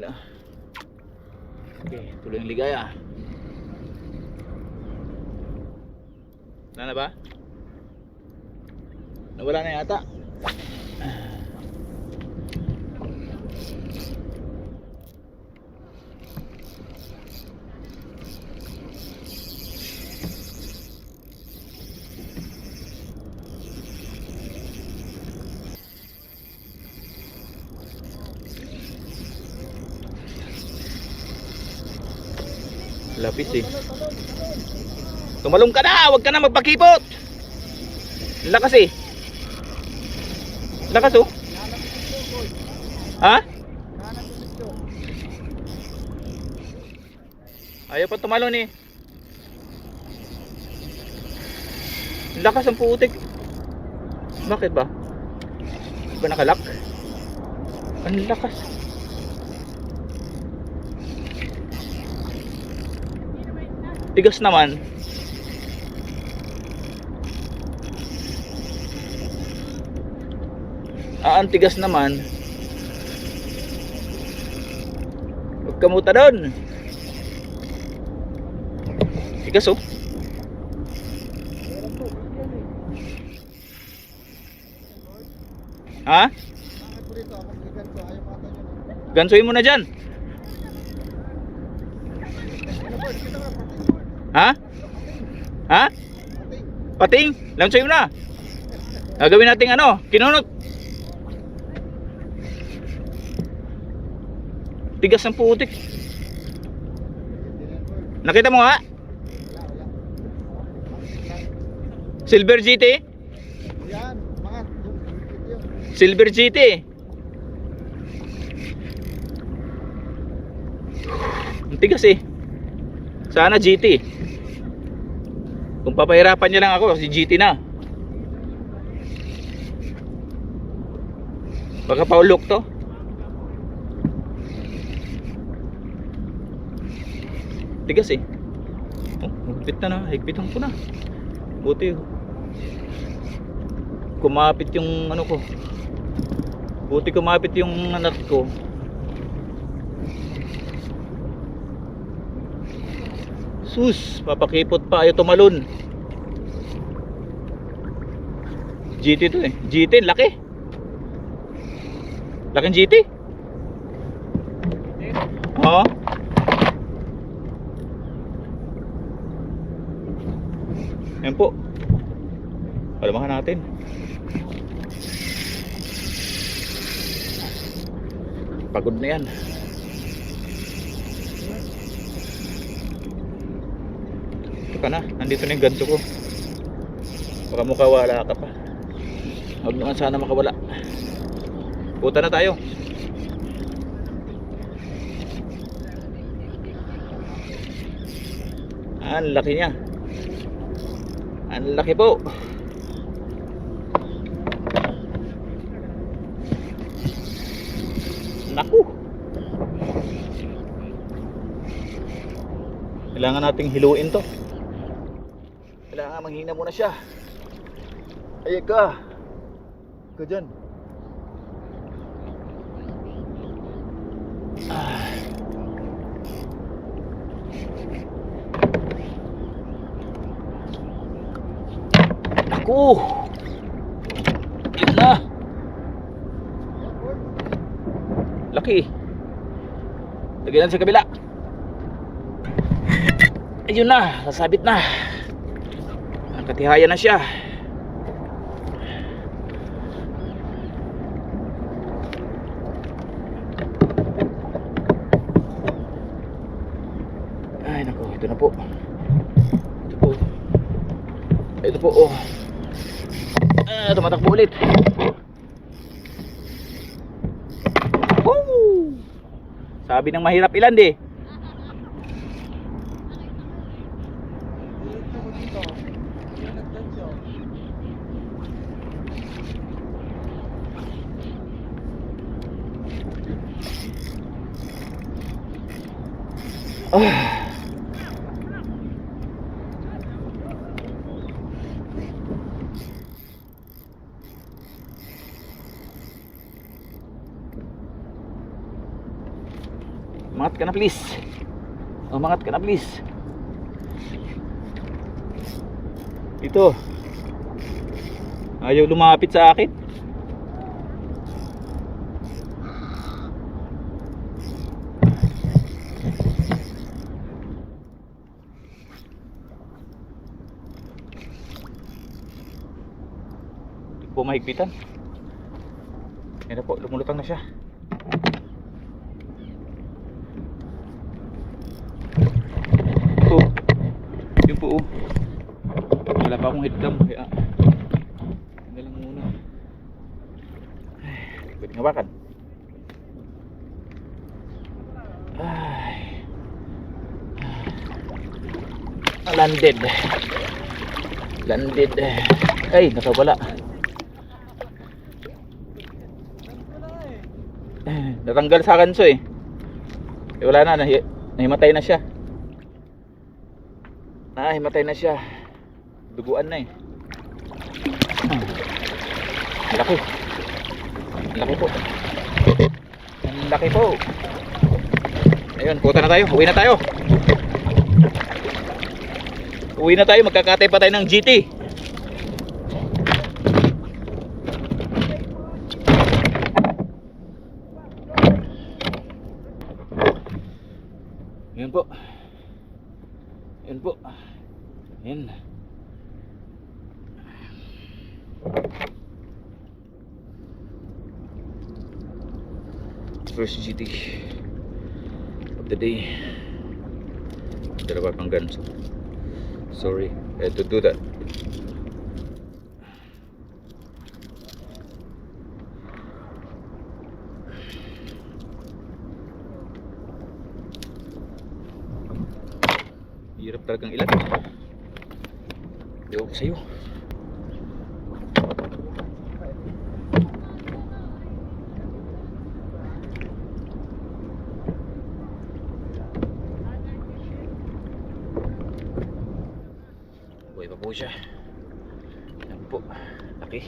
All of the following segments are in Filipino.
nila. Okay, tuloy ang ligaya. Wala na ba? Nawala na yata. Lapis eh. Tumalong ka na! Huwag ka na magpakipot! Lakas eh. Lakas oh. Ha? Ayaw pa tumalon eh. Lakas ang putik. Bakit ba? Ba nakalak? Ang lakas. Tigas naman. Ah, ang tigas naman. Huwag kamuta doon. Tigas oh. Ha? Gansuin mo na dyan. Ha? Ha? Pating? Lansoy mo na. Gagawin natin ano? Kinunot. Tigas ng putik. Nakita mo nga? Silver GT? Yan, mga. Silver GT. Ang tigas eh. Sana GT. Kung papahirapan niya lang ako, si GT na. Baka paulok to. Tigas eh. Oh, higpit na na. Higpitan ko na. Buti. Kumapit yung ano ko. Buti kumapit yung anak ko. Sus, papakipot pa ayaw tumalon. GT to eh. GT, laki. Laking GT. Oo. Yan po. Palamahan natin. Pagod na yan. Ito ka na. Nandito na yung ganso ko. Baka makawala ka pa. Huwag naman sana makawala. Puta na tayo. Ang laki niya. Ang laki po. Naku. Kailangan nating hiluin to. Kailangan manghina muna siya. Ayun ka. Ka dyan. Ah. Naku. Yun na. Laki. Lagyan natin sa kabila. Ayun na, sasabit na. Nakatihayan na siya. Ay nako, ito na po. Ito po. Ito po, oh. Ah, tumatakbo ulit. Woo! Sabi ng mahirap ilan di. Dito dito. Ah. Umangat ka na please. Umangat ka na please. Ito. Ayaw lumapit sa akin. Po mahigpitan. Yan na po, lumulutang na siya. Oh, yun po oh. Wala akong headcam kaya Hindi lang muna. Ay, hawakan. Ay. Ah, Landed. Landed. Ay, nakawala. Natanggal sa kanso eh. Eh, wala na, nahi nahimatay na siya. Ah, himatay na siya. Duguan na eh. Ang Laki. Laki po. Ang laki po. Ayun, puta na tayo. Uwi na tayo. Uwi na tayo. Magkakatay pa tayo ng GT. Yun po. Yun po. Yan. First GT of the day. Dalawa pang guns. Sorry, I had to do that. Hirap talagang ilan. Ewan sa'yo. Po siya. Yan po. Laki.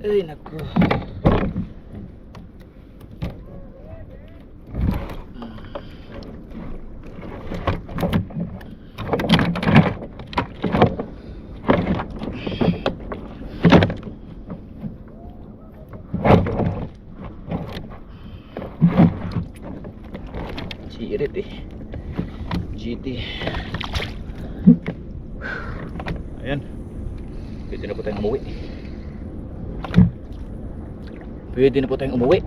Ay, naku. Sirit eh. GT. Ayan. Pwede na po tayong umuwi. Pwede na po tayong umuwi.